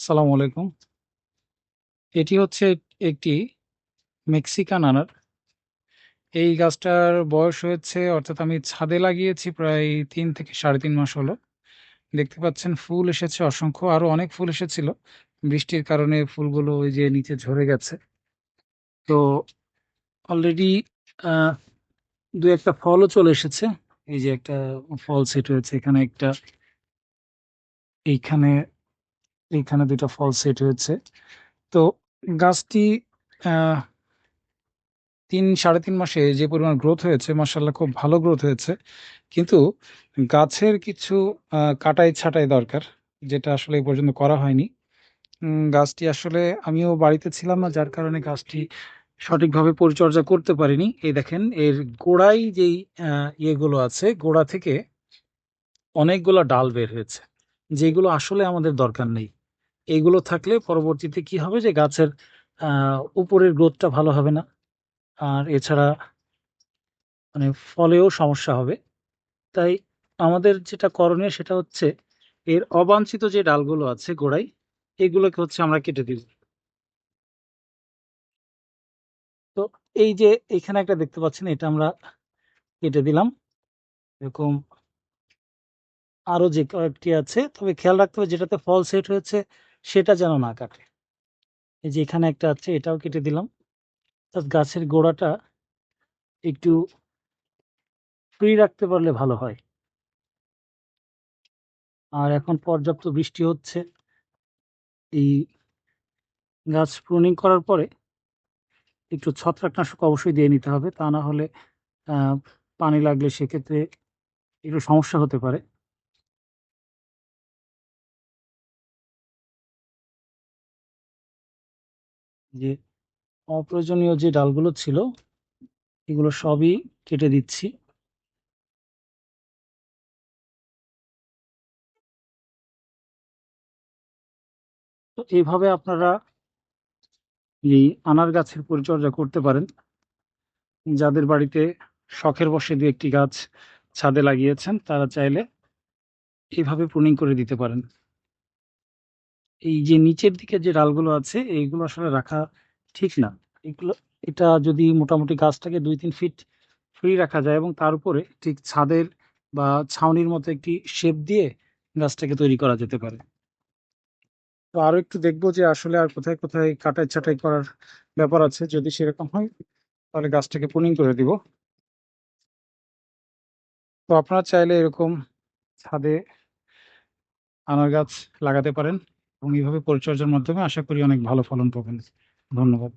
আসসালামু আলাইকুম। এটি হচ্ছে একটি মেক্সিকান আনার। এই গাছটার বয়স হয়েছে, অর্থাৎ আমি ছাদে লাগিয়েছি প্রায় তিন থেকে সাড়ে তিন মাস হলো। দেখতে পাচ্ছেন, ফুল এসেছে অসংখ্য, আরও অনেক ফুল এসেছিল। বৃষ্টির কারণে ফুলগুলো ওই যে নিচে ঝরে গেছে। তো অলরেডি দু একটা ফলও চলে এসেছে। এই যে একটা ফল সেট হয়েছে, এখানে একটা, এইখানে এইখানে দুটো ফল সেট হয়েছে। তো গাছটি তিন, সাড়ে তিন মাসে যে পরিমাণ গ্রোথ হয়েছে মার্শাল্লাহ খুব ভালো গ্রোথ হয়েছে। কিন্তু গাছের কিছু কাটাই ছাঁটাই দরকার, যেটা আসলে এই পর্যন্ত করা হয়নি। গাছটি আসলে আমিও বাড়িতে ছিলাম না, যার কারণে গাছটি সঠিকভাবে পরিচর্যা করতে পারিনি। এই দেখেন, এর গোড়ায় যেই ইয়েগুলো আছে, গোড়া থেকে অনেকগুলো ডাল বের হয়েছে, যেগুলো আসলে আমাদের দরকার নেই। এইগুলো থাকলে পরবর্তীতে কি হবে যে গাছের উপরের গ্রোথটা ভালো হবে না। আর এছাড়া মানে ফলেও সমস্যা হবে। তাই আমাদের যেটা করণীয় সেটা হচ্ছে এর অবাঞ্ছিত যে ডালগুলো আছে গোড়ায়, এগুলোকে হচ্ছে আমরা কেটে দিব। তো এই যে এখানে একটা দেখতে পাচ্ছেন, এটা আমরা কেটে দিলাম। এরকম আরও যে কয়েকটি আছে, তবে খেয়াল রাখতে হবে যেটাতে ফল সেট হয়েছে সেটা যেন না কাটে। এই যে এখানে একটা আছে, এটাও কেটে দিলাম। অর্থাৎ গাছের গোড়াটা একটু ফ্রি রাখতে পারলে ভালো হয়। আর এখন পর্যাপ্ত বৃষ্টি হচ্ছে। এই গাছ প্রুনিং করার পরে একটু ছত্রাকনাশক অবশ্যই দিয়ে নিতে হবে। তা না হলে পানি লাগলে সেক্ষেত্রে একটু সমস্যা হতে পারে। যে অপ্রয়োজনীয় যে ডালগুলো ছিল, এগুলো সবই কেটে দিচ্ছি। তো এইভাবে আপনারা এই আনার গাছের পরিচর্যা করতে পারেন। যাদের বাড়িতে শখের বসে দু একটি গাছ ছাদে লাগিয়েছেন, তারা চাইলে এইভাবে প্রুনিং করে দিতে পারেন। এই যে নিচের দিকে যে ডালগুলো আছে, এইগুলো আসলে রাখা ঠিক না। এগুলো, এটা যদি মোটামুটি গাছটাকে দুই তিন ফিট ফ্রি রাখা যায় এবং তার উপরে ঠিক ছাদের বা ছাউনির মতো একটি শেপ দিয়ে গাছটাকে তৈরি করা যেতে পারে। তো আরও একটু দেখব যে আসলে আর কোথায় কোথায় কাটাই ছাটাই করার ব্যাপার আছে। যদি সেরকম হয়, তাহলে গাছটাকে পুনিং করে দিব। তো আপনারা চাইলে এরকম ছাদে আনার গাছ লাগাতে পারেন। এবং এইভাবে পরিচর্যার মাধ্যমে আশা করি অনেক ভালো ফলন পাবেন। ধন্যবাদ।